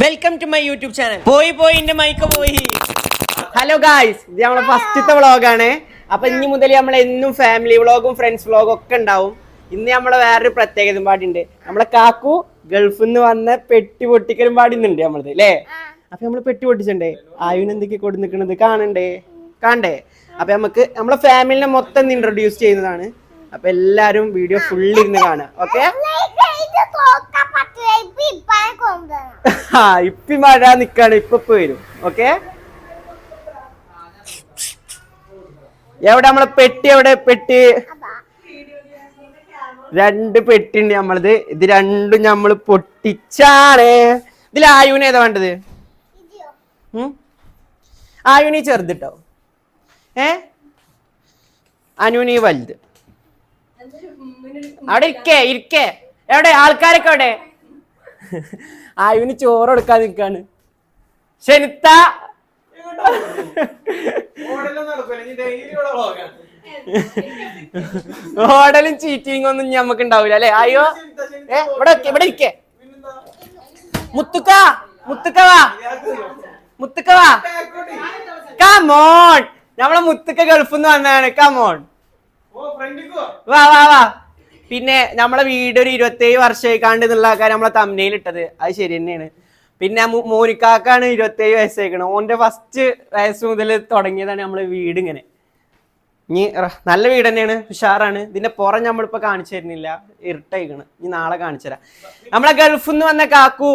Welcome to my YouTube channel പോയി പോയി എന്റെ മൈക്ക് പോയി. ഹലോ ഗായ്സ് ഇത് നമ്മളെ ഫസ്റ്റത്തെ വ്ളോഗാണ് അപ്പൊ ഇനി മുതൽ നമ്മൾ എന്നും ഫാമിലി വ്ളോഗും ഫ്രണ്ട്സ് വ്ളോഗും ഒക്കെ ഉണ്ടാവും. ഇന്ന് നമ്മളെ വേറൊരു പ്രത്യേകത പാടിണ്ട്. നമ്മളെ കാക്കു ഗൾഫിൽ നിന്ന് വന്ന പെട്ടി പൊട്ടിക്കലും പാടുന്നുണ്ട് നമ്മളത് അല്ലേ? അപ്പൊ നമ്മൾ പെട്ടി പൊട്ടിച്ചണ്ടേ ആയുന് എന്തൊക്കെ കൊടു നിൽക്കുന്നത് കാണണ്ടേ? കാണണ്ടേ? അപ്പൊ നമുക്ക് നമ്മളെ ഫാമിലിനെ മൊത്തം ഇൻട്രൊഡ്യൂസ് ചെയ്യുന്നതാണ്. അപ്പൊ എല്ലാരും വീഡിയോ ഫുൾ ഇരുന്ന് കാണാം ഓക്കെ ആ ഇപ്പി മഴ നിക്കാണ് ഇപ്പൊ വരും ഓക്കെ എവിടെ നമ്മളെ പെട്ടി എവിടെ പെട്ടി? രണ്ട് പെട്ടി ഉണ്ട് നമ്മളത്. ഇത് രണ്ടും നമ്മൾ പൊട്ടിച്ചാണ് ഇതിൽ ആയുവിന് ഏതാ വേണ്ടത്? ആയുനി ചെറുതിട്ടോ ഏ? അനുനി വലുത്. അവിടെ ഇരിക്കേ ഇരിക്കേ. എവിടെ? ആൾക്കാരൊക്കെ അവിടെ ആയുവിന് ചോറ് കൊടുക്കാൻ നിൽക്കാണ് ശനിത്ത. ഓടലും ചീറ്റിംഗ് ഒന്നും ഞമ്മക്ക് ഉണ്ടാവില്ല അല്ലെ? അയ്യോ. ഏ ഇവിടെ ഇവിടെ ഇരിക്കേ. മുത്തുക്ക മുത്തുക്ക വാ. മുത്തുക്ക വാ. കമോൺ നമ്മളെ മുത്തുക്ക ഗൾഫിൽ നിന്ന് വന്നതാണ് കമോൺ വാ വാ വാ. പിന്നെ നമ്മളെ വീട് ഒരു ഇരുപത്തേഴ് വർഷമായി കാണ്ട് എന്നുള്ള കാര്യം നമ്മളെ തമ്മനയിൽ ഇട്ടത്. അത് ശരി തന്നെയാണ്. പിന്നെ മോനിക്കാക്കാണ് ഇരുപത്തേഴ് വയസ്സായിക്കണത് ഓന്റെ ഫസ്റ്റ് വയസ്സ് മുതൽ തുടങ്ങിയതാണ് നമ്മളെ വീട് ഇങ്ങനെ. ഇനി നല്ല വീട് തന്നെയാണ്. ഉഷാറാണ്. ഇതിന്റെ പുറം നമ്മളിപ്പോ കാണിച്ചു തരുന്നില്ല. ഇരുട്ടായിക്കണ് ഇനി നാളെ കാണിച്ചു തരാം. നമ്മളെ ഗൾഫിൽ നിന്ന് വന്ന കാക്കു.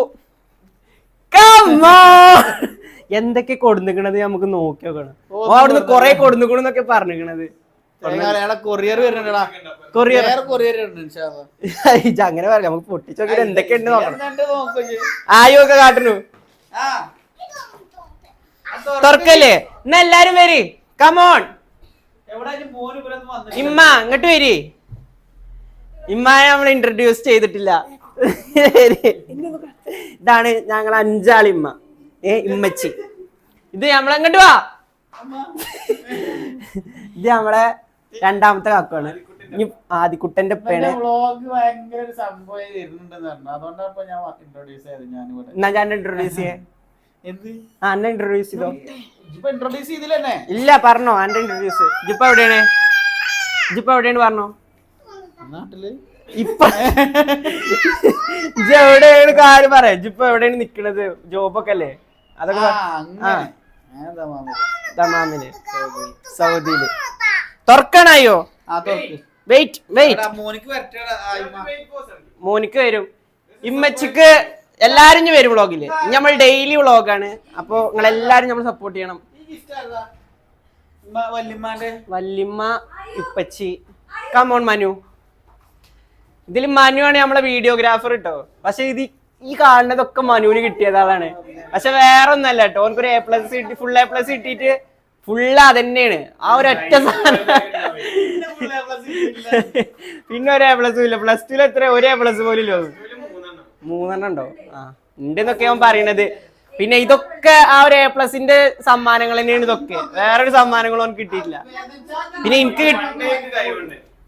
എന്തൊക്കെ കൊടുന്നിക്കണത് നമുക്ക് നോക്കി നോക്കണം. അവിടുന്ന് കൊറേ കൊടുന്നിക്കണെന്നൊക്കെ പറഞ്ഞിക്കണത്. കൊറിയർ വരുന്നുണ്ടടാ. കൊറിയർ. കൊറിയർ. അങ്ങനെ പറയാം നമുക്ക് പൊട്ടിച്ചോക്കി എന്തൊക്കെയുണ്ട് നോക്കണം. എന്നിട്ട് നോക്ക് ആയോ ഒക്കെ കാട്ടുന്നു. തുറക്കല്ലേ? എന്നാ എല്ലാരും വരി. കമോൺ. ഇമ്മ അങ്ങോട്ട് വരി. ഇമ്മാനെ നമ്മൾ ഇൻട്രൊഡ്യൂസ് ചെയ്തിട്ടില്ല. ഇതാണ് ഞങ്ങൾ അഞ്ചാളിമ്മ ഏ ഇമ്മച്ചി. ഇത് നമ്മളെങ്ങോട്ട് വാ. ഇത് നമ്മളെ രണ്ടാമത്തെ കാക്കാണ് ഇനി ആദിക്കുട്ടന്റെ അതുകൊണ്ടാണ് ഇപ്പൊ ഞാൻ ഇൻട്രോഡ്യൂസ് എന്നാ ചെയ്യേ. എന്ത്? ആ എന്നെ ഇൻട്രൊഡ്യൂസ് ചെയ്തോ? ഇപ്പൊ ഇൻട്രോഡ്യൂസ് ചെയ്തില്ലേ ഇല്ല പറഞ്ഞോ. എന്റെ ഇൻട്രൊഡ്യൂസ് ഇപ്പൊ എവിടെയാണ്? ഇപ്പൊ എവിടെയാണ് പറഞ്ഞോ? നാട്ടിൽ. ഇപ്പൊ ഇജ്ജ് എവിടെയാണ് കാര്യം പറയാ? ഇപ്പൊ എവിടെയാണ് നിക്കണത്? ജോബൊക്കെ അല്ലേ? അതൊക്കെ ആ, സൗദിയിൽ. തുറക്കണായോ? ആ, വെയിറ്റ് വെയിറ്റ് മോനിക്ക് വരും. ഇമ്മച്ചിക്ക് എല്ലാരും ഇനി വരും വ്ളോഗിൽ. നമ്മൾ ഡെയിലി വ്ളോഗാണ്. അപ്പൊ നിങ്ങൾ എല്ലാരും നമ്മൾ സപ്പോർട്ട് ചെയ്യണം വല്യമ്മ ഇപ്പച്ചി കമോൺ മനു. ഇതിൽ മനു ആണ് നമ്മളെ വീഡിയോഗ്രാഫർ കേട്ടോ പക്ഷെ ഇത് ഈ കാണുന്നതൊക്കെ മനുവിന് കിട്ടിയതാണ് പക്ഷെ വേറെ ഒന്നല്ല കേട്ടോ ഓനക്കൊരു എ പ്ലസ് കിട്ടി ഫുൾ എ പ്ലസ് കിട്ടിയിട്ട് ഫുള്ള് അതന്നെയാണ്. ആ ഒരു ഒറ്റ സാധനം. പിന്നെ ഒരു എ പ്ലസും ഇല്ല. പ്ലസ് ടുവിൽ എത്ര? ഒരു എ പ്ലസ് പോലും ഇല്ല. മൂന്നെണ്ണം ഉണ്ടോ? ആ. ഉണ്ടെന്നൊക്കെ അവൻ പറയണത്. പിന്നെ ഇതൊക്കെ ആ ഒരു എ പ്ലസിന്റെ സമ്മാനങ്ങൾ തന്നെയാണ് ഇതൊക്കെ. വേറൊരു സമ്മാനങ്ങളും അവൻ കിട്ടിയിട്ടില്ല. പിന്നെ എനിക്ക്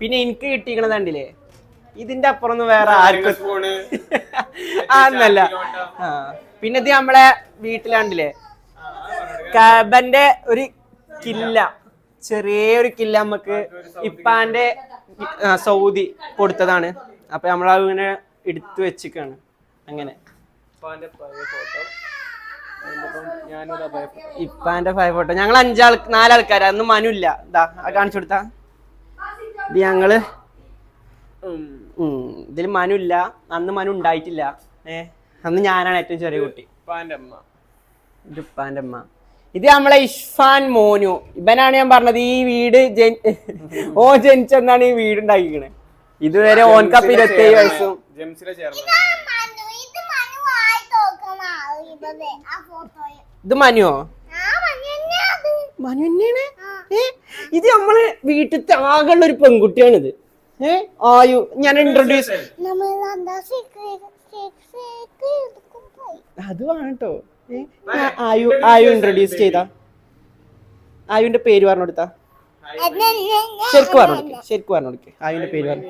പിന്നെ എനിക്ക് കിട്ടിക്കണത് കണ്ടില്ലേ? ഇതിന്റെ അപ്പുറം ഒന്നും വേറെ ആർക്കും ആന്നല്ല ആ പിന്നെ ഇത് നമ്മളെ വീട്ടിലാണ്ടില്ലേ കബന്റെ ഒരു കില്ല. ചെറിയൊരു കില്ല നമുക്ക് ഇപ്പാന്റെ സൗദി കൊടുത്തതാണ്. അപ്പൊ നമ്മൾ എടുത്തു വെച്ചിക്കാണ്. അങ്ങനെ. ഇപ്പാന്റെ ഫൈവ് ഫോട്ടോ. ഞങ്ങൾ അഞ്ചാൾ നാലാൾക്കാർ അന്ന് മനു ഇല്ല. ഇതാ കാണിച്ചു കൊടുത്താ. ഇത് ഞങ്ങൾ. ഇതിൽ മനു ഇല്ല. അന്ന് മനു ഉണ്ടായിട്ടില്ല. ഏ അന്ന് ഞാനാണ് ഏറ്റവും ചെറിയ കുട്ടി. ഇത് ഉപ്പാന്റെ അമ്മ. ഇത് നമ്മളെ ഇഷ്ഫാൻ മോനു. ഇവനാണ് ഞാൻ പറഞ്ഞത് ഈ വീട് ഓ ജനിച്ചെന്നാണ് ഈ വീട് ഉണ്ടാക്കിക്കണേ. ഇതുവരെ ഓൻകപ്പ് ഇരുപത്തേഴ് വയസ്സും. ഇത് മനുവോ മനു തന്നെയാണ്? ഇത് നമ്മൾ വീട്ടിലത്തെ ആകെയുള്ള ഒരു പെൺകുട്ടിയാണിത്. ഏ? ആയു ഞാൻ ഇൻട്രൊഡ്യൂസ് അത് വേണം കേട്ടോ ആയു ആയു ഇൻട്രൊഡ്യൂസ് ചെയ്താ. ആയുവിന്റെ പേര് പറഞ്ഞു കൊടുത്ത ശരിക്കും പറഞ്ഞു കൊടുക്ക് ശരിക്കും പറഞ്ഞു കൊടുക്ക് ആയുവിന്റെ പേര് പറഞ്ഞു.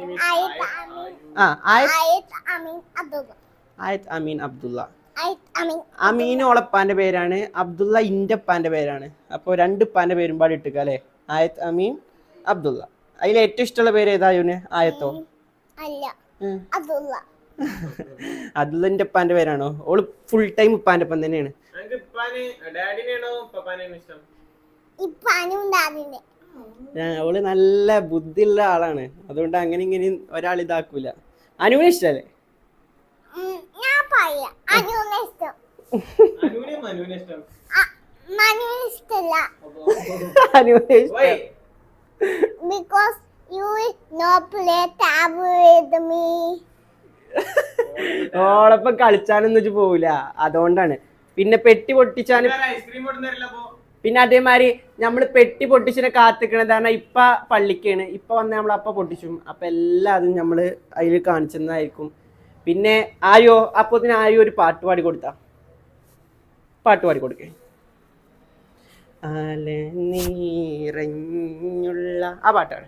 ആ ആയത് അമീൻ അബ്ദുള്ള. അമീൻ ഓളപ്പാന്റെ പേരാണ്. അബ്ദുള്ള ഇന്റെ ഉപ്പാന്റെ പേരാണ്. അപ്പോൾ രണ്ട് പാന്റെ പേരും പാടി ഇട്ടുക അല്ലേ? ആയത് അമീൻ അബ്ദുള്ള. അതിൽ ഏറ്റവും ഇഷ്ടമുള്ള പേര് ഏതാ യുന് ആയത്തോ? അല്ല. ഉം. അബ്ദുള്ളന്റെ ഉപ്പാന്റെ പേരാണോ? ഓൾ ഫുൾ ടൈം ഉപ്പാന്റെ ഒപ്പം തന്നെയാണ്. ഓൾ നല്ല ബുദ്ധിയുള്ള ആളാണ്. അതുകൊണ്ട് അങ്ങനെ ഇങ്ങനെ ഒരാൾ ഇതാക്കൂല. അനുവിനെ ഇഷ്ടല്ലേ? അനുവിനെ ഇഷ്ടം. ഇഷ്ടല്ല. അനുവിനെ because you will not play tab with me. ഓളപ്പം കളിച്ചാനൊന്നും വെച്ച് പോവില്ല അതുകൊണ്ടാണ്. പിന്നെ പെട്ടി അപ്പോ? പിന്നെ അതേമാതിരി നമ്മൾ പെട്ടി പൊട്ടിച്ചിനെ കാത്തിക്കണത് കാരണം ഇപ്പ പള്ളിക്കാണ്. ഇപ്പൊ വന്ന് നമ്മൾ അപ്പ പൊട്ടിച്ചും. അപ്പൊ എല്ലാതും നമ്മൾ അതിൽ കാണിച്ചതായിരിക്കും പിന്നെ ആയോ അപ്പൊ ആയോ ഒരു പാട്ട് പാടി കൊടുത്ത? പാട്ട് പാടി കൊടുക്കേ. നീറഞ്ഞുള്ള ആ പാട്ടാണ്.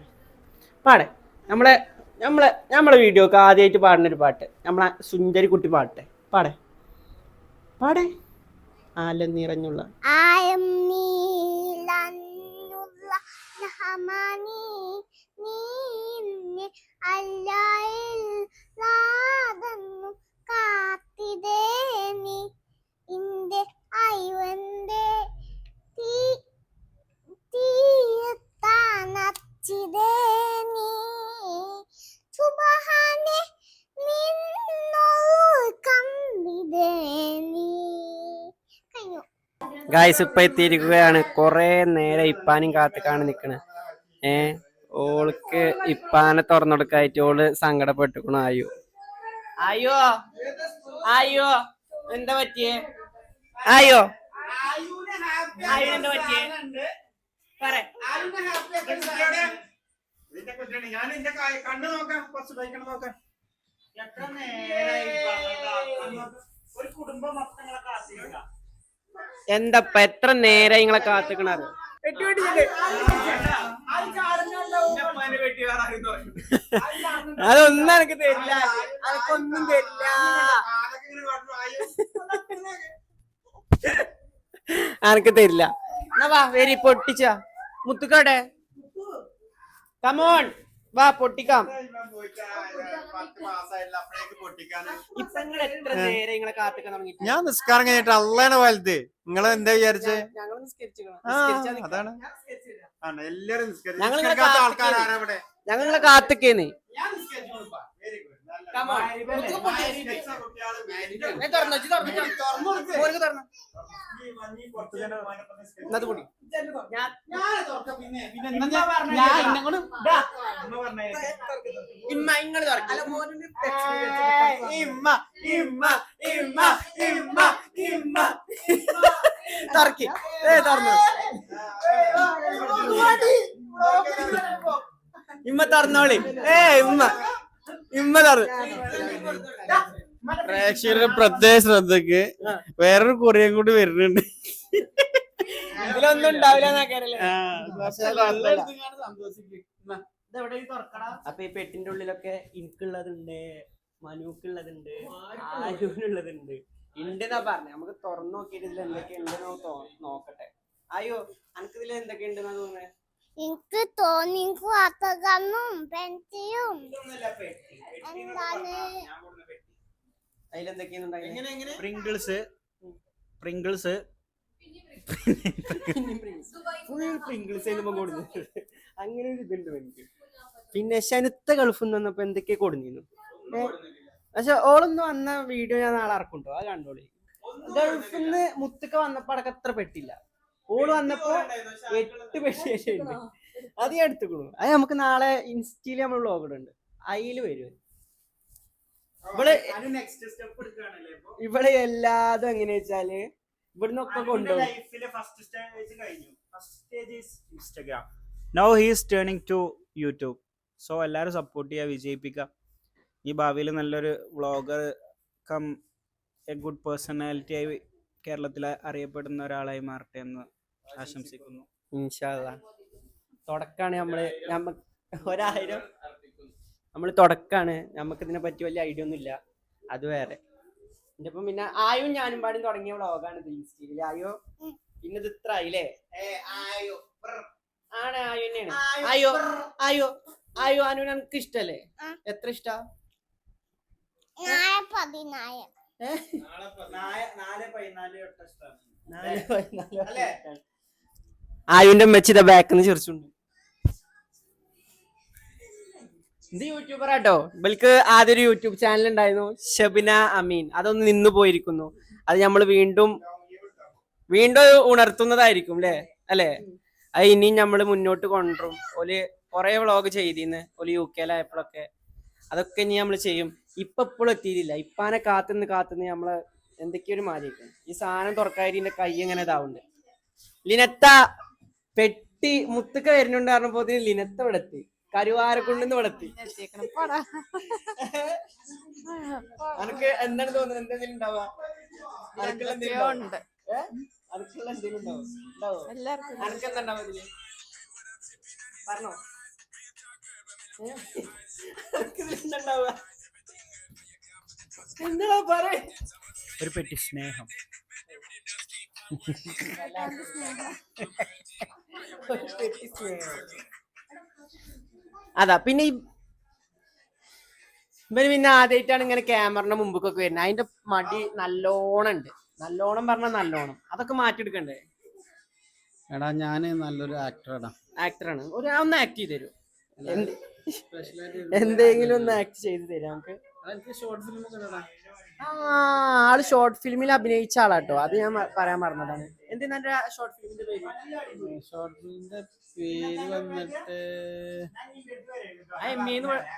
പാടെ. നമ്മളെ നമ്മളെ നമ്മളെ വീഡിയോക്ക് ആദ്യമായിട്ട് പാടുന്ന ഒരു പാട്ട്. നമ്മളെ സുന്ദരി കുട്ടി പാട്ടെ പാടേ. പാടേ. ആലം നിറഞ്ഞുള്ള. നീന്നെ അല്ലായില്ലാതെന്നു ഗായ്സ് ഇപ്പൊ എത്തിയിരിക്കുകയാണ്. കുറേ നേരം ഇപ്പാനും കാത്തിക്കാണ് നിക്കണ്. ഏ ഓൾക്ക് ഇപ്പാനെ തുറന്നെടുക്കായിട്ട് ഓൾ സങ്കടപ്പെട്ടുക്കണു ആയോ? ആയോ? ആയോ? എന്താ പറ്റിയേ? അയ്യോ ആയോ? എന്താ പറ്റിയേ? പറ. ഞാൻ എന്റെ കണ്ണ് നോക്കാം. കുറച്ച് ബൈക്കണം നോക്കാം. എത്ര ഒരു കുടുംബം മൊത്തങ്ങളെ കാത്തിരിക്കാം. എന്തപ്പ എത്ര നേരം നിങ്ങളെ കാത്തിക്കണത്? അതൊന്നും എനിക്ക് തരില്ല. അനക്കൊന്നും തരില്ല. അനക്ക് തരില്ല. എന്നാ വാ വേരി പൊട്ടിച്ച. മുത്തുക്കാടെ. കമോൺ വാ പൊട്ടിക്കാം. ഞാൻ നിസ്കാരം കഴിഞ്ഞിട്ട് അള്ളാണ് വലുത്. നിങ്ങൾ എന്താ വിചാരിച്ചേ. അതാണ്. ഞങ്ങൾ കാത്തിക്കേന്ന് ഇമ്മ ഇങ്ങൾ ഇമ്മ, ഇമ്മ, ഇമ്മ, ഇമ്മ, ഇമ്മ. തുറക്ക്. ഏ, തുറന്നു. ഇമ്മ തറന്നോളി. ഏ ഇമ്മ. തുറന്നു പ്രേക്ഷകരുടെ പ്രത്യേക ശ്രദ്ധക്ക് വേറൊരു കൊറിയൻ കൂടി വരുന്നുണ്ട്. ഇതിലൊന്നും ഉണ്ടാവില്ല അപ്പൊ ഈ പെട്ടിന്റെ ഉള്ളിലൊക്കെ എനിക്കുള്ളതുണ്ട് മനുക്കുള്ളതുണ്ട് ആരുവിനുള്ളതുണ്ട്. ഉണ്ടെന്നാ പറഞ്ഞേ. നമുക്ക് തുറന്നു നോക്കിയിട്ട് ഇതിൽ എന്തൊക്കെ ഉണ്ടെന്ന് നോക്കട്ടെ. അയ്യോ അനക്ക് ഇതിൽ എന്തൊക്കെ ഉണ്ടെന്നാ തോന്നുന്നേ? എനിക്ക് തോന്നി വാർത്തകളും പെൻസിയും എന്താണ്? പ്രിങ്കിൾസ് പ്രിങ്കിൾസ് ഫുൾ പ്രിങ്കിൾസ് അങ്ങനെ ഒരു ഇതുണ്ട് എനിക്ക് പിന്നെ ശനുത്ത ഗൾഫ് നിന്നപ്പോ വന്നപ്പോ എന്തൊക്കെ കൊടുന്നിരുന്നു? പക്ഷെ ഓളൊന്നും വന്ന വീഡിയോ ഞാൻ നാളെ ഇറക്കുണ്ടോ അത് കണ്ടോളി. ഗൾഫിൽ നിന്ന് മുത്തുക്ക വന്നപ്പോ അടക്കം അത്ര പെട്ടില്ല. ഓൾ വന്നപ്പോ എട്ട് പക്ഷേ ഉണ്ട്. അത് ഞാൻ എടുത്തുക്കണു. അത് നമുക്ക് നാളെ ഇൻസ്റ്റയിൽ നമ്മൾ വ്ളോഗ് ഇടുന്നുണ്ട് അതിൽ വരും. ഇവൾ നെക്സ്റ്റ് സ്റ്റെപ്പ് എടുക്കുകയാണല്ലേ ഇപ്പൊ? ഇവിടെ എല്ലാതും എങ്ങനെയാ വെച്ചാൽ ഇവിടുന്ന് ഒക്കെ കൊണ്ടുപോകും. ലൈഫിലെ ഫസ്റ്റ് സ്റ്റേജ് കഴിഞ്ഞു. First stage is Instagram now he's turning to YouTube so എല്ലാവരും സപ്പോർട്ട് ചെയ്യുക വിജയിപ്പിക്കുക ഈ ഭാവിയിൽ നല്ലൊരു vlogger come a good personality ആയി കേരളത്തിൽ അറിയപ്പെടുന്ന ഒരാളായി മാറട്ടെ എന്ന് ആശംസിക്കുന്നു. ഇൻഷാല്ല തുടക്കാണ് നമ്മൾ നമ്മ ഒരായിരം. നമ്മൾ തുടക്കാണ്. നമുക്ക് ഇതിനെ പറ്റി വലിയ ഐഡിയ ഒന്നും ഇല്ല അത് വേറെ. എന്റെ പിന്നെ ആയും ഞാനും പാടും തുടങ്ങിയ വ്ളോഗാണ് ഇത് ആയോ? പിന്നെ ഇത് ഇത്ര ആയില്ലേ? ആണ് ആയോ തന്നെയാണ്. ആയോ ആയോ ആയോ അനു എനിക്ക് ഇഷ്ടല്ലേ? എത്ര ഇഷ്ടാ? പതിനാല് നാല് പതിനാല് തൊട്ട് ഇഷ്ടമാണ് ഇതാ ബാക്കിന്ന് ചിരിച്ചുണ്ട് ഇത് യൂട്യൂബർ ആട്ടോ. ഇവൾക്ക് ആദ്യം ഒരു യൂട്യൂബ് ചാനൽ ഉണ്ടായിരുന്നു ഷബിന അമീൻ. അതൊന്ന് നിന്നു പോയിരിക്കുന്നു. അത് നമ്മൾ വീണ്ടും വീണ്ടും ഉണർത്തുന്നതായിരിക്കും അല്ലേ അല്ലേ? അത് ഇനിയും നമ്മൾ മുന്നോട്ട് കൊണ്ടുവരും. ഒരു കുറെ വ്ളോഗ് ചെയ്തിന്ന് ഒരു യു കെയിലായപ്പോഴൊക്കെ അതൊക്കെ ഇനി നമ്മൾ ചെയ്യും. ഇപ്പൊ ഇപ്പോഴും എത്തിയിട്ടില്ല. ഇപ്പാനെ കാത്തുനിന്ന് കാത്തുനിന്ന് നമ്മൾ എന്തൊക്കെയൊരു മാറിയിരിക്കും ഈ സാധനം തുറക്കാതിന്റെ കൈ എങ്ങനെ ഇതാവുന്നുണ്ട്. ലിനത്ത പെട്ടി മുത്തുക്ക വരുന്നുണ്ട് പറഞ്ഞപ്പോ ലിനത്ത ഇവിടെ എത്തി. കരുവാരക്കുണ്ടെന്ന് ഇവിടെ എത്തി. അനക്ക് എന്താണ് തോന്നുന്നത്? എന്തെങ്കിലും ഉണ്ടാവുക അനക്കുള്ള ഉണ്ടാവും? അനക്ക് എന്താ ഇതിൽ? പറഞ്ഞോ. എന്താ ഒരു പെട്ടി സ്നേഹം. അതാ പിന്നെ ഈ ഇവർ പിന്നെ ആദ്യമായിട്ടാണ് ഇങ്ങനെ ക്യാമറിന്റെ മുമ്പൊക്കെ വരുന്നത്. അതിന്റെ മടി നല്ലോണം ഉണ്ട് നല്ലോണം പറഞ്ഞാൽ നല്ലോണം. അതൊക്കെ മാറ്റിയെടുക്കണ്ടേ? എടാ ഞാൻ നല്ലൊരു ആക്ടറാടാ ആക്ടറാണ് ഒരു ഒന്ന് ആക്ട് ചെയ്ത് തരൂ. എന്തെങ്കിലും ഒന്ന് ആക്ട് ചെയ്ത് തരാം നമുക്ക്. ആ ആൾ ഷോർട്ട് ഫിലിമിൽ അഭിനയിച്ച ആളാട്ടോ. അത് ഞാൻ പറയാൻ മറന്നതാണ്. എന്തിനാ ഷോർട്ട് ഫിലിമിന്റെ പേര്? ഷോർട്ട് ഫിലിമിന്റെ പേര് വന്നിട്ട്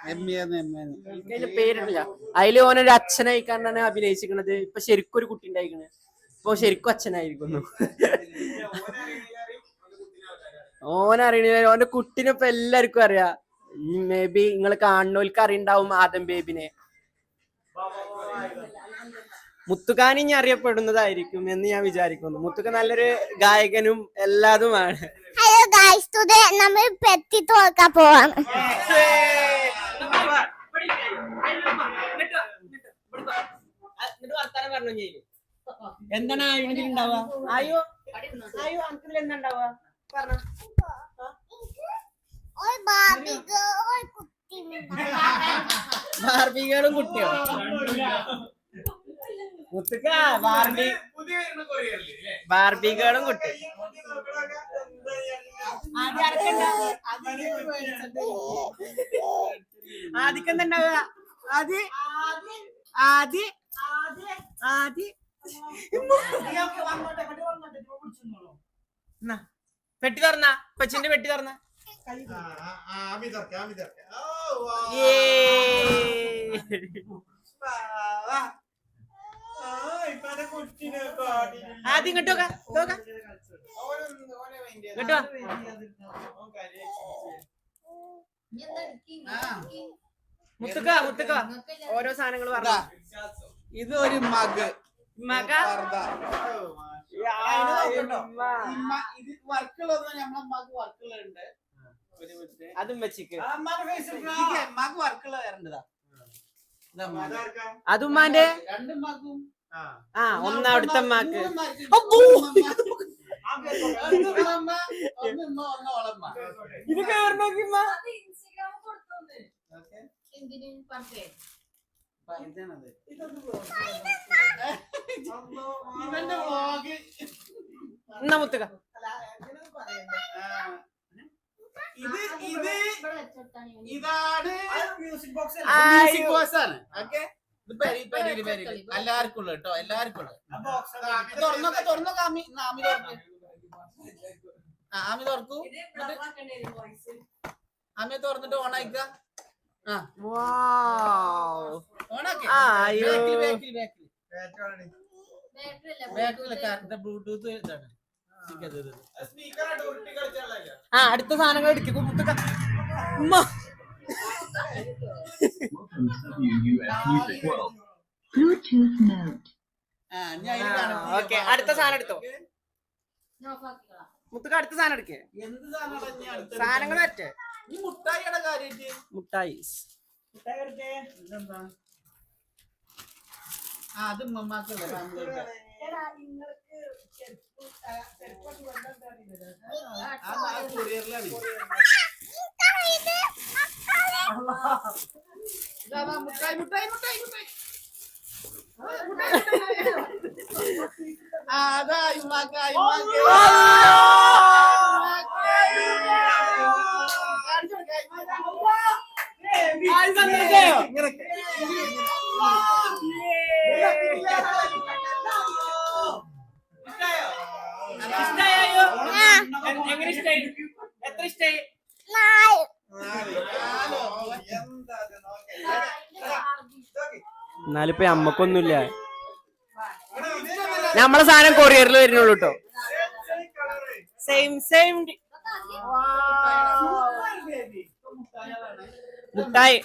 അതിന്റെ പേരില്ല അതിൽ ഓനൊരു അച്ഛനായിക്കാണ്ടാണ് അഭിനയിച്ചിരിക്കണത്. ഇപ്പൊ ശരിക്കും ഒരു കുട്ടി ഉണ്ടായിരിക്കണത് ഇപ്പൊ ശരിക്കും അച്ഛനായിരിക്കുന്നു. ഓനറിയണ ഓന്റെ കുട്ടിനെ ഇപ്പൊ എല്ലാവർക്കും അറിയാ. മേ ബി നിങ്ങൾ കാണുന്നവർക്ക് അറിയണ്ടാവും ആദം ബേബിനെ. മുത്തുക്കാൻ ഇനി അറിയപ്പെടുന്നതായിരിക്കും എന്ന് ഞാൻ വിചാരിക്കുന്നു. മുത്തുക്ക നല്ലൊരു ഗായകനും എല്ലാതുമാണ്. ഹലോ ഗായ്സ് ടുഡേ നമ്മൾ പെട്ടി തുറക്കാൻ പോവാണ്. എന്താണ് ആയുണ്ടെങ്കിൽ ഉണ്ടാവുക? ആയോ? ആയോ അങ്കിൾ എന്താ ഉണ്ടാവുക? പറഞ്ഞോ. ഒരു ബാബി ഒരു കുട്ടി ബാർബികളും കുട്ടിയോ മുത്തുക്ക ബാർബി ബാർബികളും കുട്ടി ആദ്യം തന്നെ ആദ്യ ആദ്യ ആദ്യ പെട്ടി തുറന്ന കൊച്ചിന്റെ പെട്ടി തുറന്ന ആദ്യം ഇങ്ങോട്ട് നോക്കാം നോക്കാം. ഇങ്ങോട്ട് വാ. മുത്തുക്ക മുത്തുക്ക. ഓരോ സാധനങ്ങൾ പറഞ്ഞു. ഇത്. ഒരു മഗ്. മക? ഇത് വർക്കുകളൊന്നും നമ്മളെ മഗ് അതും വെച്ചിക്ക് മഗ് വർക്കുള്ള വരേണ്ടതാ. ഇതാ mug. അതും മാന്റെ രണ്ട് മഗും. ആ ഒന്ന് അവിടുത്തെ മാക്ക് മൂന്ന് mug. അപ്പോ. ഒന്ന് ഉമ്മ, ഒന്ന് ഉമ്മ, ഒന്ന് ഓളമ്മ. ഇത്. എന്നാ മുത്തുക്ക ആ. ഇത് ഇത് ഇതാണ് മ്യൂസിക് ബോക്സ് മ്യൂസിക് ബോക്സ് ആണ് ഓക്കെ പെരി പെരി പെരി എല്ലാവർക്കും ഉള്ളു കേട്ടോ എല്ലാവർക്കും ഉള്ളു തുറന്നൊക്കെ തുറന്നൊക്കെ ആമി തുറക്ക്. ആ ആമി തുറക്കൂ. ആമിയെ തുറന്നിട്ട് ഓൺ ആയിക്ക ആ. ബാക്കിൽ ബാക്കിൽ ബാക്കിൽ ബാക്കിൽ ബ്ലൂടൂത്ത് ഇതാണ്. ആ അടുത്ത സാധനങ്ങൾ എടുക്കും ഓക്കെ അടുത്ത സാധനം എടുത്തോ? മുത്തുക്ക് അടുത്ത സാധനം എടുക്കേ? സാധനങ്ങൾ പറ്റേ മുട്ടായി. അത് ഉമ്മമാക്കുള്ള മുട്ടായി മുട്ടായി മുട്ടായി മുട്ടായി. ആ അതാ ഇമ്മാക്ക ഇമ്മാക്ക ഇങ്ങനൊക്കെ ഇഷ്ടായോ? എങ്ങനെ ഇഷ്ടായി? എത്ര ഇഷ്ടായി? എന്നാലിപ്പോ അമ്മക്കൊന്നുമില്ല നമ്മളെ സാധനം കൊറിയറിൽ വരുന്നുള്ളൂ കേട്ടോ സെയിം സെയിം മുട്ടായി.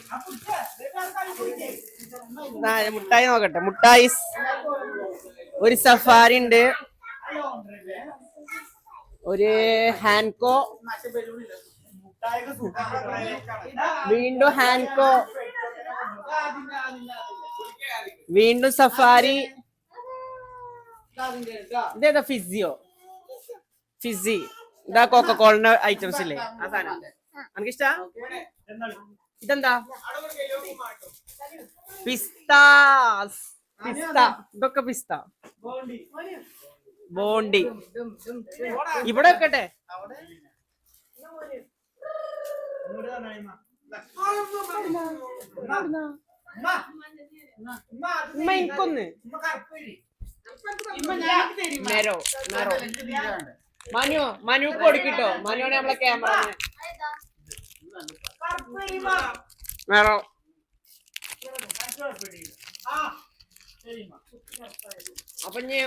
മുട്ടായി നോക്കട്ടെ. മുട്ടായി. ഒരു സഫാരി ഉണ്ട്. ഒരു ഹാൻകോ വീണ്ടും ഹാൻകോ വീണ്ടും സഫാരി. ഇതേതാ ഫിസിയോ? ഫിസി. ഇതാ കോക്ക കോളിന്റെ ഐറ്റംസ് ഇല്ലേ? ആ സാധനം എനിക്കിഷ്ട ഇതെന്താ? പിസ്താസ്. പിസ്ത. ഇതൊക്കെ പിസ്ത. ബോണ്ടി. ഇവിടെ വെക്കട്ടെ. ഉമ്മ എനിക്കൊന്ന്. മെരോ മെറോ മനു മനു കൊടുക്കിട്ടോ. മനുവിനെ നമ്മളെ ക്യാമറ മെറോ അപ്പൊ ഇനി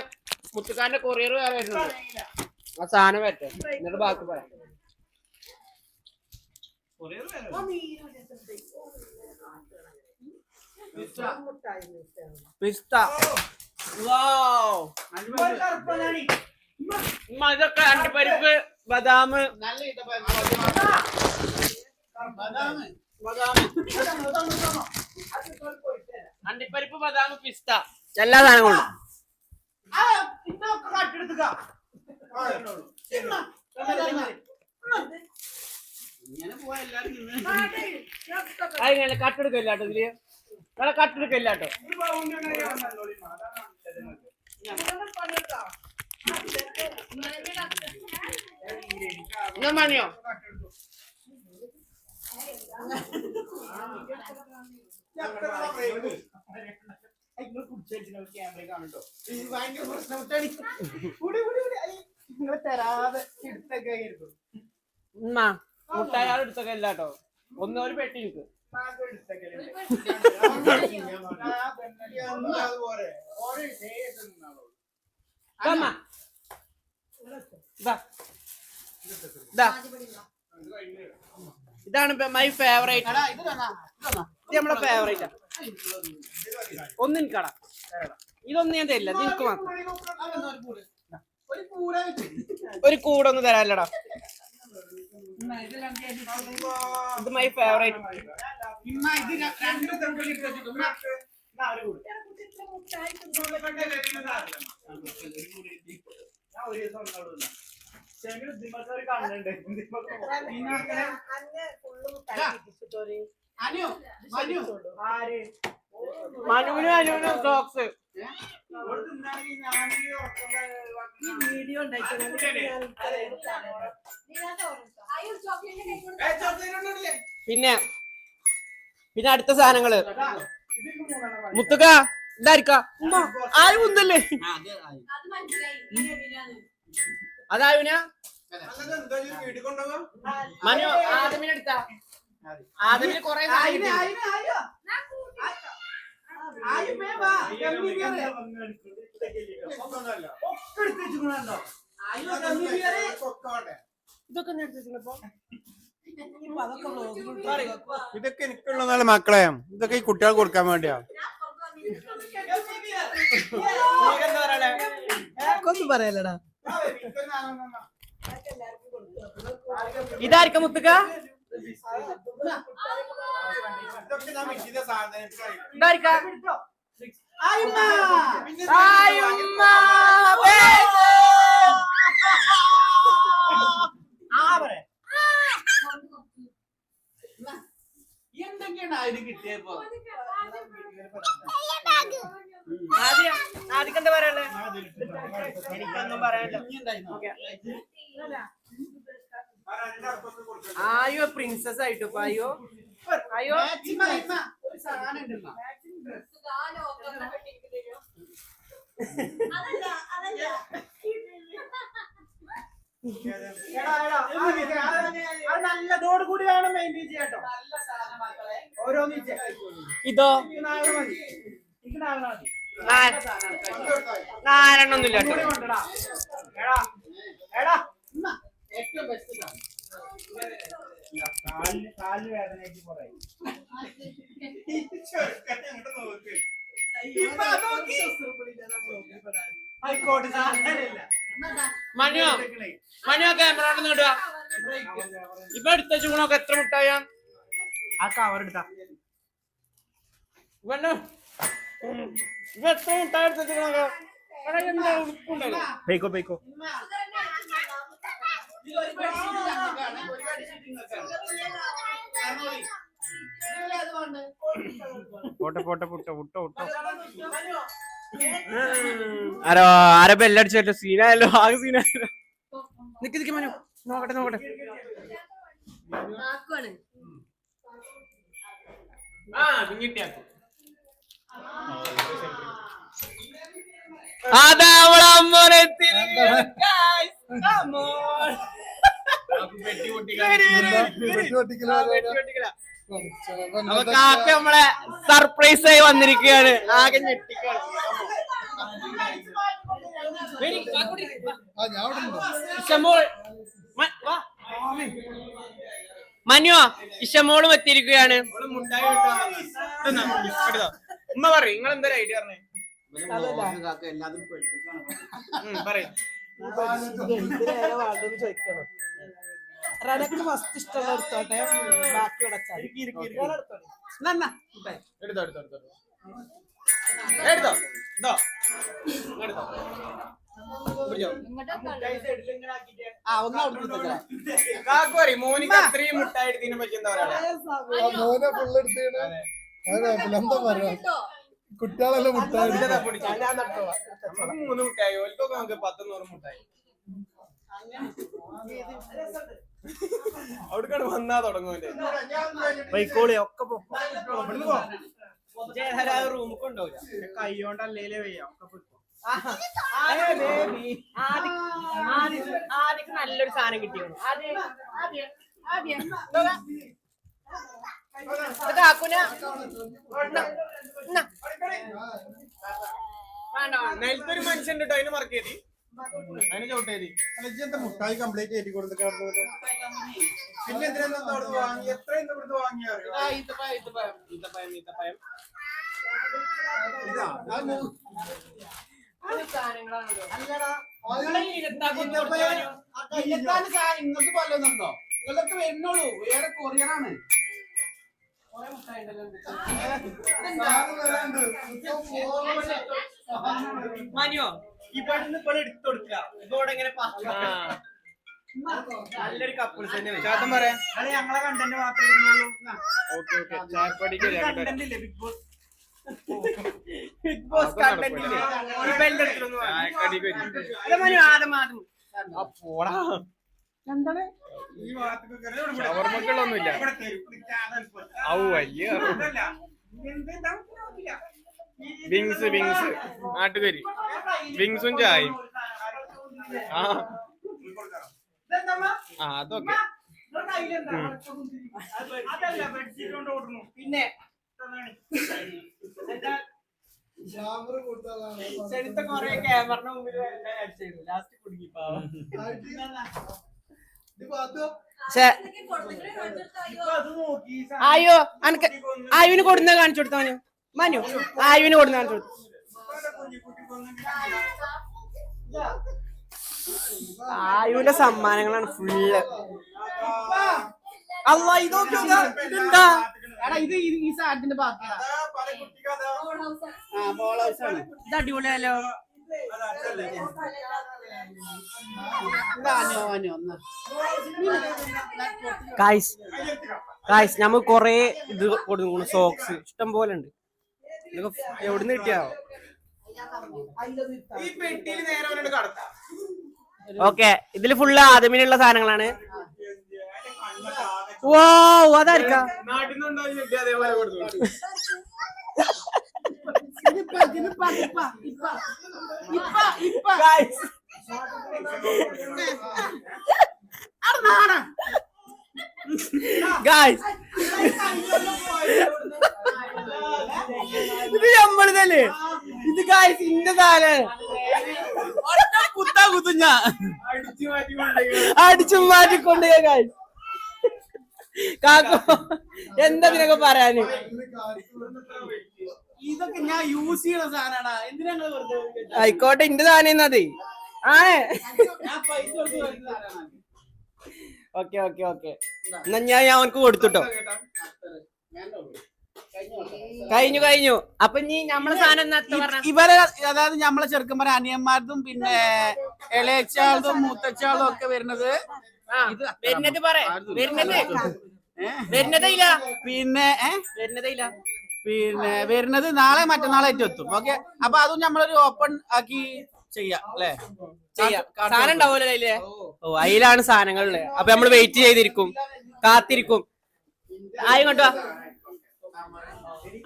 മുത്തുക്കാരന്റെ കൊറിയർ വേറെ വരുന്നുണ്ട് ആ സാധനം വരട്ടെ. എന്നിട്ട് ബാക്കി പറയാം. പിസ്ത. ഇതൊക്കെ അണ്ടിപ്പരിപ്പ് ബദാം. നല്ല. അണ്ടിപ്പരിപ്പ് ബദാം പിസ്ത. എല്ലാ സാധനങ്ങളും അതിങ്ങനെ കട്ടെടുക്കല്ല കേട്ടോ ഇതിൽ? നിങ്ങളെ കട്ടെടുക്കല്ല മണിയോ ഞാൻ ക്യാമറ കാണുട്ടോ ഭയങ്കര നിങ്ങൾ തരാതെ എടുത്തൊക്കെ ആയിരിക്കും. ഉമ്മ മുട്ടായാൾ എടുത്തൊക്കെ ഇല്ല കേട്ടോ ഒന്ന് ഒരു പെട്ടി എനിക്ക്. ഇതാണ് മൈ ഫേവറേറ്റ് ഇത് നമ്മളെ ഫേവറേറ്റ് ഒന്ന് കട ഇതൊന്നും ഞാൻ തരില്ല നിനക്ക് ഒരു കൂടെ ഒന്ന് തരാല്ലടാ ഇത് മൈ ഫേവറേറ്റ് ഇമ്മ അനു മനു. മനുവിനും അനുവിനും സോക്സ് പിന്നെ പിന്നെ അടുത്ത സാധനങ്ങൾ. മുത്തുക ഇതായിരിക്ക. ഉമ്മ ആരും ഒന്നല്ലേ അതായുന മനു ആദമിനെടുത്ത. ആദമിന് കൊറേ. ഇതൊക്കെ ഒന്ന്. ഇതൊക്കെ എനിക്കുള്ളതാണ് മക്കളെ ഇതൊക്കെ ഈ കുട്ടികൾക്ക് കൊടുക്കാൻ വേണ്ടിയാ നിനക്കെന്താ പറയണേ? ഇതായിരിക്ക മുത്തുക ഇതായിരിക്ക ആയിമ്മ. ആയുമ്മ എന്തൊക്കെയാണ് അതിന് കിട്ടിയപ്പോ? ആദ്യം ആദ്യം എന്താ പറയാനുള്ളത് എനിക്കൊന്നും പറയാനില്ല. ആയോ പ്രിൻസസ് ആയിട്ട് അയ്യോ അയ്യോ നല്ലതോട് കൂടി വേണം മെയിന്റെയിൻ ചെയ്യാട്ടോ നല്ല സാധനം മക്കളെ ഓരോന്ന് ഇതോ? നാലെണ്ണൊന്നുമില്ല കേട്ടോ. ഏറ്റവും ബെസ്റ്റ് സാധനം. കാലിന് കാലിന് വേദനയായിട്ട് നോക്കി. ആയിക്കോട്ടെ സാധനമില്ല മനു മനു ആ ക്യാമറ ഇടുക. ഇപ്പൊ എടുത്ത ചൂണൊക്കെ എത്ര മുട്ടായ? ആ കവർ എടുത്താ. ഇവന്നെ ഇവ എത്ര മുട്ടായ എടുത്ത ചൂണൊക്കെ? പോയിക്കോ പോയിക്കോ. ഇതിൽ ഒരു bedsheet ഞങ്ങൾക്കാണ്, ഒരു bedsheet നിങ്ങൾക്കാണ്. പോട്ടെ പോട്ടെ. പുട്ടോ വിട്ടോ വിട്ടോ ആരോ ആരെ ബെല്ലടിച്ചല്ലോ സീനായല്ലോ ആകെ സീനായല്ലോ. നിക്ക് നിക്ക് മനു. നോക്കട്ടെ നോക്കട്ടെ. ആ പിന്നിട്ടിയാക്കും അതാ അവളെ അമ്മോനെത്തി അപ്പൊ കാക്ക നമ്മളെ സർപ്രൈസ് ആയി വന്നിരിക്കുകയാണ്. ആകെ ഞെട്ടിക്കാണ്. മനുവ ഇഷമോളും എത്തിയിരിക്കുകയാണ് ഉമ്മ പറയും നിങ്ങൾ എന്തൊരു ഐഡിയ പറഞ്ഞേ പറയും. റനക്ക് ഫസ്റ്റ് ഇഷ്ടമുള്ള എടുത്തോട്ടെ? ബാക്കി ഉടച്ചാൽ എടുത്തോ എടുത്തോ എടുത്തോ എടുത്തോ. ഇതോ മോനിക്ക് അത്രയും എന്താ പറയാ? മോനെ ഫുള്ള് എടുത്തേണ് അതെ. എന്താ പറയാ? കുട്ടികളെല്ലാം മുട്ടായി മൂന്ന് മുട്ടായി ഓൽക്കൊക്കെ നമുക്ക് പത്ത് നൂറ് മുട്ടായി. അവിടേക്കാണ് വന്നാ തുടങ്ങും വൈക്കോളി ഒക്കെ കൊണ്ടുപോകില്ല കൈയോണ്ടല്ലേ വയ്യ ഒക്കെ പോയിക്കോ ആദ്യം നല്ലൊരു സാധനം കിട്ടിയാണ് നെൽത്തൊരു മനുഷ്യൻ കേട്ടോ അതിന് മറക്കേരി അതിന് ചോട്ടേരി എന്താ മുട്ടായി കംപ്ലീറ്റ് ചെയ്തി പിന്നെ എന്തിനാ വാങ്ങി? എത്ര ഇവിടുന്ന്. ഈത്തപ്പയം ഈത്തപ്പയം വരുന്നുള്ളൂ വേറെ കൊറിയറാണ്. മാനിയോ ഇവിടുന്ന് ഇപ്പോൾ എടുത്തു കൊടുക്കുക ഇവിടെ എങ്ങനെ നല്ലൊരു കപ്പിൾ തന്നെ അത് ഞങ്ങളെ കണ്ടന്റ് മാത്രമേ ബിഗ് ബോസ് ബിഗ് ബോസ് ഇപ്പൊ എന്റെ അടുത്തൊന്നും ആദ്യം ആദ്യം. എന്താണ്? പോലെ. ഔ വലിയ. Wings wings നാട്ടുകരി. വിങ്സും ചായയും. ആ. ആ അതൊക്കെ. പിന്നെ ചെടുത്ത കൊറേ ക്യാമറയുടെ മുമ്പിൽ ലാസ്റ്റ് കുടുങ്ങി ആയോ അനക്ക് ആയുവിന് കൊടുന്ന കാണിച്ചു കൊടുത്ത മനു? മനു ആയുവിന് കൊടുന്ന കാണിച്ചു കൊടുത്തു? ആയുവിന്റെ സമ്മാനങ്ങളാണ് ഫുള്ള് അല്ല ഇതൊക്കെ ഇതെന്താ? എടാ ഇത് ഈ- സാധനത്തിന്റെ ബാക്കിയാ. അതാ പല ആ ബോൾ ഹൗസ് ഇത് അടിപൊളിയല്ലോ കായ്സ് കായ്സ് നമുക്ക് കൊറേ ഇത് കൊടുക്കുന്നു സോക്സ് ഇഷ്ടം പോലെ ഉണ്ട്. എവിടുന്ന് കിട്ടിയാവോ ഓക്കെ ഇതിൽ ഫുള്ള് ആദമിനുള്ള സാധനങ്ങളാണ്. ഓ അതായിരിക്കാം ഗായ്സ് ഇത് നമ്മളിതല്ലേ ഇത് ഗായ്സ് ഇന്റെ സാധനം കുത്താ കുത്തുഞ്ഞ അടിച്ചു മാറ്റിക്കൊണ്ട് ഗായ്സ് കാക്കോ എന്താ ഇതിനൊക്കെ പറയാന് ഇതൊക്കെ ഞാൻ യൂസ് ചെയ്യണ സാധനടാ എന്തിനാ വെറുതെ? ആയിക്കോട്ടെ ഇന്റെ സാധനം അത് ആണ്. ഞാൻ പൈസ കൊടുത്ത് മേടിച്ച സാധനമാണ്. Okay okay okay. എന്നാ ഞാൻ ഞാൻ അവനക്ക് കൊടുത്തുട്ടോ. കഴിഞ്ഞു കഴിഞ്ഞു അപ്പൊ ഇനി നമ്മളെ സാധനം എന്നാ പറഞ്ഞ? ഇവരെ അതായത് നമ്മളെ ചെറുക്കന്മാരെ അനിയന്മാരതും പിന്നെ ഇളയച്ചാളതും മൂത്തച്ചാളതും ഒക്കെ വരുന്നത് വരുന്നത് പറ. വരുന്നത്. ഏ? വരുന്നതയില്ല പിന്നെ ഏ? വരുന്നതയില്ല പിന്നെ വരുന്നത് നാളെ മറ്റന്നാളായിട്ട് എത്തും. ഓക്കെ അപ്പൊ അതും നമ്മളൊരു ഓപ്പൺ ആക്കി ചെയ്യാം അല്ലേ? ചെയ്യാം. കാട്ട് സാധനം ഉണ്ടാവുമല്ലോ അതിൽ? ഓ അതിലാണ് സാധനങ്ങൾ അപ്പൊ നമ്മൾ വെയിറ്റ് ചെയ്തിരിക്കും. കാത്തിരിക്കും. ആയി കൊണ്ടുവാ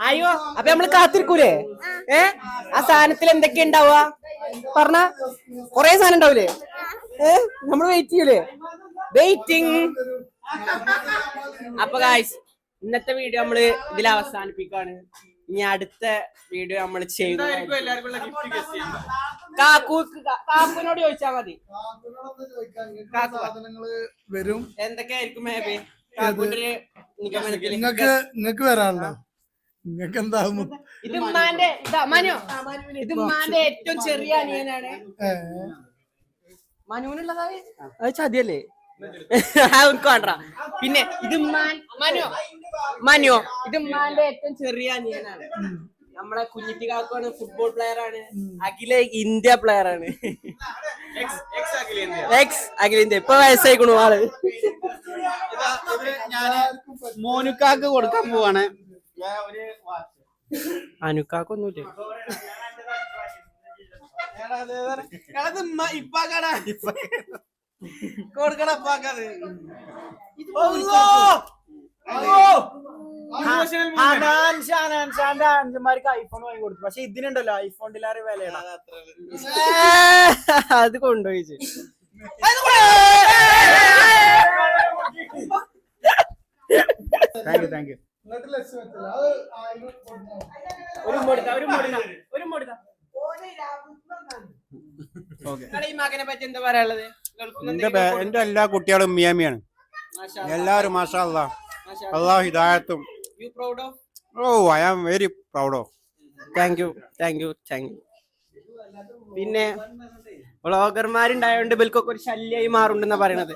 അയ്യോ അപ്പൊ നമ്മൾ കാത്തിരിക്കൂലേ? ഏ? ആ സാധനത്തിൽ എന്തൊക്കെ ഉണ്ടാവുക? പറഞ്ഞ കൊറേ സാധനം ഉണ്ടാവൂലേ? ഏ? നമ്മൾ വെയിറ്റ് ചെയ്യൂലേ? വെയിറ്റിംഗ് അപ്പൊ ഗായ്സ് ഇന്നത്തെ വീഡിയോ നമ്മൾ ഇതിൽ അവസാനിപ്പിക്കാണ്. ഇനി അടുത്ത വീഡിയോ നമ്മൾ ചെയ്തു എല്ലാവർക്കും ഗിഫ്റ്റ് ഗസ് ചെയ്യാൻ കാക്കു കാക്കുവിനോട് ചോദിച്ചാ മതി. സാധനങ്ങൾ വരും? എന്തൊക്കെയായിരിക്കും കാക്കുവിന്റെ നിങ്ങക്ക് നിങ്ങക്ക് വരാനുണ്ടോ? നിങ്ങക്ക് എന്താ ഇത് ഉമ്മാന്റെ ഇതാ മനു. ഇത് ഉമ്മാന്റെ ഏറ്റവും ചെറിയ അനിയനാണ്. മനുവിനുള്ളതായി അത് ചതിയല്ലേ? പിന്നെ ഇത് ഉമ്മാൻ മനു. മനു ഇത് ഉമ്മാന്റെ ഏറ്റവും ചെറിയ അനിയനാണ്. നമ്മളെ കുഞ്ഞിറ്റി കാക്കുവാണ് ഫുട്ബോൾ പ്ലെയർ ആണ്. അഖില ഇന്ത്യ പ്ലെയർ ആണ്. എക്സ് ആക്കില്ലേ എക്സ് അഖില ഇന്ത്യ. ഇപ്പൊ വയസ്സായിക്കണു ആൾ. ഞാൻ മോനുക്കാക്ക് കൊടുക്കാൻ പോവാണ്. ഞാൻ ഒരു watch. അനുക്കാക്കൊന്നുമില്ല? എടാ, എടാ, ഇത് ഇമ്മ- ഇപ്പാക്കാടാ, കൊടുക്കണ ഇപ്പാക്കത്. ഹനാൻ ഷാന്റെ അഞ്ചന്മാർക്ക് ഐഫോൺ വാങ്ങി കൊടുത്തു. പക്ഷെ ഇതിനുണ്ടല്ലോ ഐഫോണിലാറ് വിലയാണ്. അത് കൊണ്ടുപോയി താങ്ക് യു താങ്ക് യു. ഒരു ഒരു ഒരു ഈ മകനെ പറ്റി എന്താ പറയാനുള്ളത്? എന്റെ എല്ലാ കുട്ടികളും മിയാമിയാണ്. എല്ലാവരും മാഷാ അല്ലാ അള്ളാഹു ഹിദായത്തും you proud of oh I am very proud of thank you thank you thank you പിന്നെ വ്ളോഗർമാരുണ്ടായോണ്ട് ബിൽക്കൊക്കെ ഒരു ശല്യമായി മാറുണ്ടെന്നാ പറയണത്.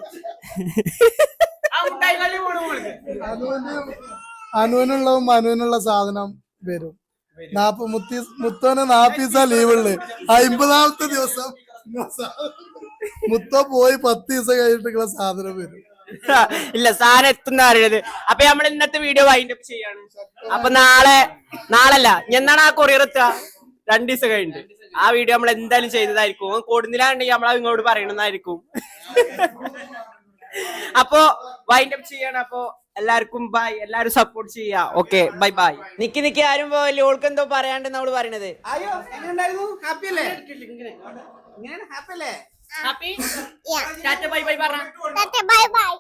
അനുവിനുള്ള മനുവിനുള്ള സാധനം വരും. നാപ്പ മുത്തി മുത്തോന് നാപ്പീസ ലീവുള്ളു. അമ്പതാമത്തെ ദിവസം മുത്തോ പോയി പത്ത് ദിവസം കഴിഞ്ഞിട്ടുള്ള സാധനം വരും. ഇല്ല സാധനം എത്തുന്ന അറിയണത് അപ്പൊ നമ്മൾ ഇന്നത്തെ വീഡിയോ വൈൻഡ് അപ്പ് ചെയ്യാണ്. അപ്പൊ നാളെ നാളല്ല എന്നാണ് ആ കൊറിയർ എത്തുക? രണ്ടു ദിവസം കഴിഞ്ഞിട്ട്. ആ വീഡിയോ നമ്മൾ എന്തായാലും ചെയ്തതായിരിക്കും. കൊടുന്നില്ലാണ്ടെങ്കിൽ നമ്മൾ ഇങ്ങോട്ട് പറയണതായിരിക്കും. അപ്പോ വൈൻഡ് അപ്പ് ചെയ്യാണ്. അപ്പൊ എല്ലാവർക്കും ബൈ എല്ലാരും സപ്പോർട്ട് ചെയ്യാ ഓക്കെ ബൈ ബൈ നിക്കി നിക്കി ആരും പോവല്ലേ. ഓൾക്ക് എന്തോ പറയാണ്ട് നമ്മൾ പറയണത്. അയ്യോ ഹാപ്പി അല്ലേ? ഇങ്ങനെയാണ് ഹാപ്പി അല്ലേ? ഹാപ്പി ടാറ്റ ബൈ ബൈ പറ ടാറ്റ ബൈ ബൈ